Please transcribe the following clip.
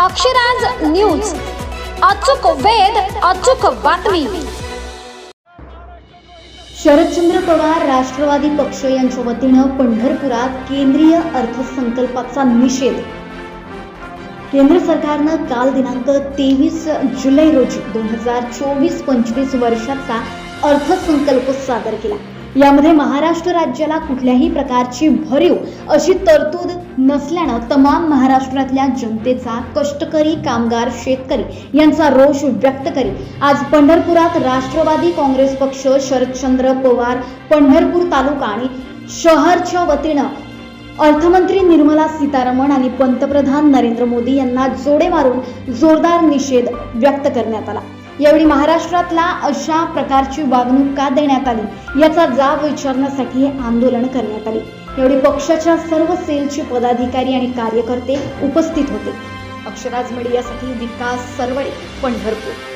Akshraj news. अचूक वेध अचूक बातमी. शरदचंद्र पवार राष्ट्रवादी पक्ष यांच्या वतीनं पंढरपुरात केंद्रीय अर्थसंकल्पाचा निषेध. केंद्र सरकारनं काल दिनांक तेवीस जुलै रोजी दोन हजार चोवीस पंचवीस वर्षाचा अर्थसंकल्प सादर केला. यामध्ये महाराष्ट्र राज्याला कुठल्याही प्रकारची भरीव अशी तरतूद नसल्यानं तमाम महाराष्ट्रातल्या जनतेचा कष्टकरी कामगार शेतकरी यांचा रोष व्यक्त करीत आज पंढरपुरात राष्ट्रवादी काँग्रेस पक्ष शरदचंद्र पवार पंढरपूर तालुका आणि शहरच्या वतीनं अर्थमंत्री निर्मला सीतारामन आणि पंतप्रधान नरेंद्र मोदी यांना जोडे मारून जोरदार निषेध व्यक्त करण्यात आला. यावेळी महाराष्ट्रातला अशा प्रकारची वागणूक का देण्यात आली? याचा जाब विचारण्यासाठी हे आंदोलन करण्यात आले. यावेळी पक्षाच्या सर्व सेलचे पदाधिकारी आणि कार्यकर्ते उपस्थित होते. अक्षराज मीडियासाठी विकास सरवडे पंढरपूर.